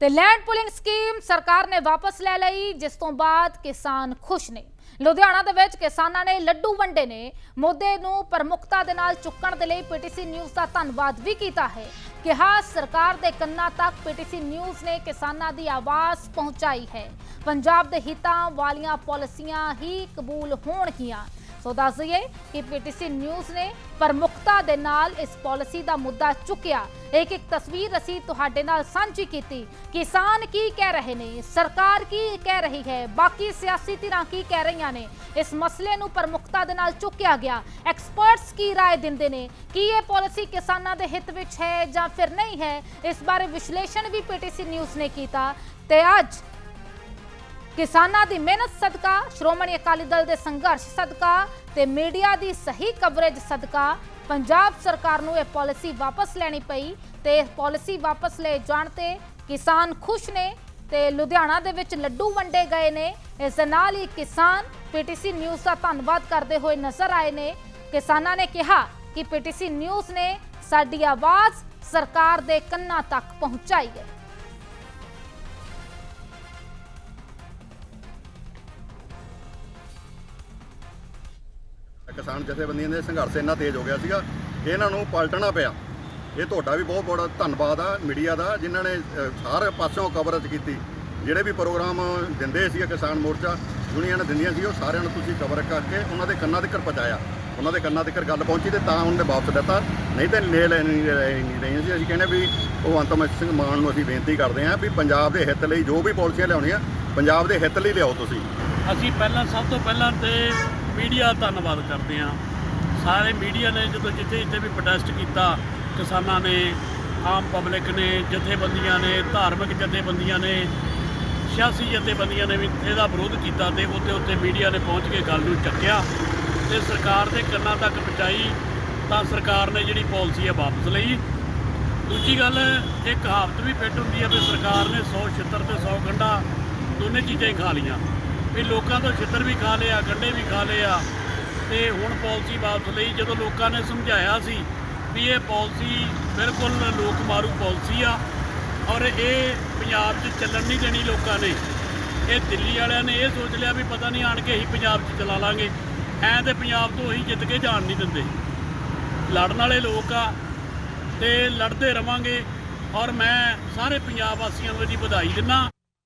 ਤੇ land pooling scheme ਸਰਕਾਰ ਨੇ ਵਾਪਸ ਲੈ ਲਈ, ਜਿਸ ਤੋਂ ਬਾਅਦ ਕਿਸਾਨ ਖੁਸ਼ ਨੇ। ਲੁਧਿਆਣਾ ਦੇ ਵਿੱਚ ਕਿਸਾਨਾਂ ਨੇ ਲੱਡੂ ਵੰਡੇ ਨੇ। ਮੁੱਦੇ ਨੂੰ ਪ੍ਰਮੁਖਤਾ ਦੇ ਨਾਲ ਚੁੱਕਣ ਦੇ ਲਈ ਪੀਟੀਸੀ ਨਿਊਜ਼ ਦਾ ਧੰਨਵਾਦ ਵੀ ਕੀਤਾ ਹੈ। ਕਿਹਾ, ਸਰਕਾਰ ਦੇ ਕੰਨਾਂ ਤੱਕ ਪੀਟੀਸੀ ਨਿਊਜ਼ ਨੇ ਕਿਸਾਨਾਂ ਦੀ ਆਵਾਜ਼ ਪਹੁੰਚਾਈ ਹੈ। ਪੰਜਾਬ ਦੇ ਹਿੱਤਾਂ ਵਾਲੀਆਂ ਪਾਲਿਸੀਆਂ ਹੀ ਕਬੂਲ ਹੋਣਗੀਆਂ। ਸੋ ਦੱਸ ਦਈਏ ਕਿ ਪੀਟੀਸੀ ਨਿਊਜ਼ ਨੇ ਪ੍ਰਮੁਖਤਾ ਦੇ ਨਾਲ ਇਸ ਪਾਲਿਸੀ ਦਾ ਮੁੱਦਾ ਚੁੱਕਿਆ ਇੱਕ ਇੱਕ ਤਸਵੀਰ ਅਸੀਂ ਤੁਹਾਡੇ ਨਾਲ ਸਾਂਝੀ ਕੀਤੀ ਕਿਸਾਨ ਕੀ ਕਹਿ ਰਹੇ ਨੇ ਸਰਕਾਰ ਕੀ ਕਹਿ ਰਹੀ ਹੈ ਬਾਕੀ ਸਿਆਸੀ ਧਿਰਾਂ ਕੀ ਕਹਿ ਰਹੀਆਂ ਨੇ ਇਸ ਮਸਲੇ ਨੂੰ ਪ੍ਰਮੁਖਤਾ ਦੇ ਨਾਲ ਚੁੱਕਿਆ ਗਿਆ ਐਕਸਪਰਟਸ ਕੀ رائے ਦਿੰਦੇ ਨੇ ਕੀ ਇਹ ਪਾਲਿਸੀ ਕਿਸਾਨਾਂ ਦੇ ਹਿੱਤ ਵਿੱਚ ਹੈ ਜਾਂ ਫਿਰ ਨਹੀਂ ਹੈ ਇਸ ਬਾਰੇ ਵਿਸ਼ਲੇਸ਼ਣ ਵੀ ਪੀਟੀਸੀ ਨਿਊਜ਼ ਨੇ ਕੀਤਾ ਤੇ ਅੱਜ ਕਿਸਾਨਾਂ ਦੀ ਮਿਹਨਤ ਸਦਕਾ, ਸ਼੍ਰੋਮਣੀ ਅਕਾਲੀ ਦਲ ਦੇ ਸੰਘਰਸ਼ ਸਦਕਾ ਤੇ ਮੀਡੀਆ ਦੀ ਸਹੀ ਕਵਰੇਜ ਸਦਕਾ, ਪੰਜਾਬ ਸਰਕਾਰ ਨੂੰ ਇਹ ਪਾਲਿਸੀ ਵਾਪਸ ਲੈਣੀ ਪਈ ਤੇ ਇਹ ਪਾਲਿਸੀ ਵਾਪਸ ਲੈ ਜਾਣ ਤੇ ਕਿਸਾਨ ਖੁਸ਼ ਨੇ ਤੇ ਲੁਧਿਆਣਾ ਦੇ ਵਿੱਚ ਲੱਡੂ ਵੰਡੇ ਗਏ ਨੇ। ਇਸ ਦੇ ਨਾਲ ਹੀ ਕਿਸਾਨ ਪੀਟੀਸੀ ਨਿਊਜ਼ ਦਾ ਧੰਨਵਾਦ ਕਰਦੇ ਹੋਏ ਨਜ਼ਰ ਆਏ ਨੇ। ਕਿਸਾਨਾਂ ਨੇ ਕਿਹਾ ਕਿ ਪੀਟੀਸੀ ਨਿਊਜ਼ ਨੇ ਸਾਡੀ ਆਵਾਜ਼ ਸਰਕਾਰ ਦੇ ਕੰਨਾਂ ਤੱਕ ਪਹੁੰਚਾਈ ਹੈ। ਕਿਸਾਨ ਜਥੇਬੰਦੀਆਂ ਦੇ ਸੰਘਰਸ਼ ਇੰਨਾ ਤੇਜ਼ ਹੋ ਗਿਆ ਸੀਗਾ, ਇਹਨਾਂ ਨੂੰ ਪਲਟਣਾ ਪਿਆ। ਇਹ ਤੁਹਾਡਾ ਵੀ ਬਹੁਤ ਬੜਾ ਧੰਨਵਾਦ ਆ, ਮੀਡੀਆ ਦਾ, ਜਿਨ੍ਹਾਂ ਨੇ ਸਾਰੇ ਪਾਸਿਓਂ ਕਵਰੇਜ ਕੀਤੀ। ਜਿਹੜੇ ਵੀ ਪ੍ਰੋਗਰਾਮ ਦਿੰਦੇ ਸੀ ਕਿਸਾਨ ਮੋਰਚਾ, ਦੁਨੀਆ ਨੇ ਦਿੰਦੀਆਂ ਸੀ, ਉਹ ਸਾਰਿਆਂ ਨੂੰ ਤੁਸੀਂ ਕਵਰ ਕਰਕੇ ਉਹਨਾਂ ਦੇ ਕੰਨਾਂ ਤੱਕ ਪਹੁੰਚਾਇਆ। ਉਹਨਾਂ ਦੇ ਕੰਨਾਂ ਤੱਕ ਗੱਲ ਪਹੁੰਚੀ ਤੇ ਤਾਂ ਉਹਨਾਂ ਨੇ ਵਾਪਸ ਦਿੱਤਾ। ਨਹੀਂ ਤੇ ਲੈ ਲੈ ਨਹੀਂ ਨਹੀਂ ਰਹੀਆਂ ਸੀ ਅਸੀਂ ਕਹਿੰਦੇ ਵੀ ਭਗਵੰਤ ਸਿੰਘ ਮਾਨ ਨੂੰ ਅਸੀਂ ਬੇਨਤੀ ਕਰਦੇ ਹਾਂ ਵੀ ਪੰਜਾਬ ਦੇ ਹਿੱਤ ਲਈ ਜੋ ਵੀ ਪਾਲਿਸੀਆਂ ਲਿਆਉਣੀਆਂ, ਪੰਜਾਬ ਦੇ ਹਿੱਤ ਲਈ ਲਿਆਓ ਤੁਸੀਂ। ਅਸੀਂ ਪਹਿਲਾਂ, ਸਭ ਤੋਂ ਪਹਿਲਾਂ ਤੇ ਮੀਡੀਆ ਦਾ ਧੰਨਵਾਦ ਕਰਦੇ ਹਾਂ। ਸਾਰੇ ਮੀਡੀਆ ਨੇ ਜਦੋਂ ਜਿੱਥੇ ਜਿੱਥੇ ਵੀ ਪ੍ਰੋਟੈਸਟ ਕੀਤਾ, ਕਿਸਾਨਾਂ ਨੇ, ਆਮ ਪਬਲਿਕ ਨੇ, ਜਥੇਬੰਦੀਆਂ ਨੇ, ਧਾਰਮਿਕ ਜਥੇਬੰਦੀਆਂ ਨੇ, ਸਿਆਸੀ ਜਥੇਬੰਦੀਆਂ ਨੇ ਵੀ ਇਹਦਾ ਵਿਰੋਧ ਕੀਤਾ ਤੇ ਉੱਤੇ ਉੱਤੇ ਮੀਡੀਆ ਨੇ ਪਹੁੰਚ ਕੇ ਗੱਲ ਨੂੰ ਚੱਕਿਆ। ਤੇ ਸਰਕਾਰ ਦੇ ਕੰਨਾਂ ਤੱਕ ਪਹੁੰਚਾਈ ਤਾਂ ਸਰਕਾਰ ਨੇ ਜਿਹੜੀ ਪਾਲਿਸੀ ਹੈ ਵਾਪਸ ਲਈ। ਦੂਜੀ ਗੱਲ ਇਹ ਕਹਾਵਤ ਵੀ ਫਿੱਟ ਹੁੰਦੀ ਹੈ ਵੀ ਸਰਕਾਰ ਨੇ 100 ਛਿੱਤਰ ਤੇ 100 ਗੰਢਾ ਦੋਨੇ ਚੀਜ਼ਾਂ ਹੀ ਖਾ ਲੀਆਂ ਵੀ ਲੋਕਾਂ ਤੋਂ ਛਿੱਤਰ ਵੀ ਖਾ ਲਿਆ ਗੰਢੇ ਵੀ ਖਾ ਲਿਆ ਤੇ ਹੁਣ ਪਾਲਿਸੀ ਵਾਪਸ ਲਈ, ਜਦੋਂ ਲੋਕਾਂ ਨੇ ਸਮਝਾਇਆ ਸੀ ਵੀ ਇਹ ਪਾਲਿਸੀ ਬਿਲਕੁਲ ਲੋਕ ਮਾਰੂ ਪਾਲਿਸੀ ਆ, ਔਰ ਇਹ ਪੰਜਾਬ 'ਚ ਚੱਲਣ ਨਹੀਂ ਦੇਣੀ ਲੋਕਾਂ ਨੇ। ਇਹ ਦਿੱਲੀ ਵਾਲਿਆਂ ਨੇ ਇਹ ਸੋਚ ਲਿਆ ਵੀ ਪਤਾ ਨਹੀਂ ਆਣ ਕੇ ਅਸੀਂ ਪੰਜਾਬ 'ਚ ਚਲਾ ਲਾਂਗੇ। ਐਂ ਤੇ ਪੰਜਾਬ ਤੋਂ ਅਸੀਂ ਜਿੱਤ ਕੇ ਜਾਣ ਨਹੀਂ ਦਿੰਦੇ। ਲੜਨ ਵਾਲੇ ਲੋਕ ਆ, ਤੇ ਲੜਦੇ ਰਵਾਂਗੇ, ਔਰ ਮੈਂ ਸਾਰੇ ਪੰਜਾਬ ਵਾਸੀਆਂ ਨੂੰ ਇਹਦੀ ਵਧਾਈ ਦਿੰਦਾ।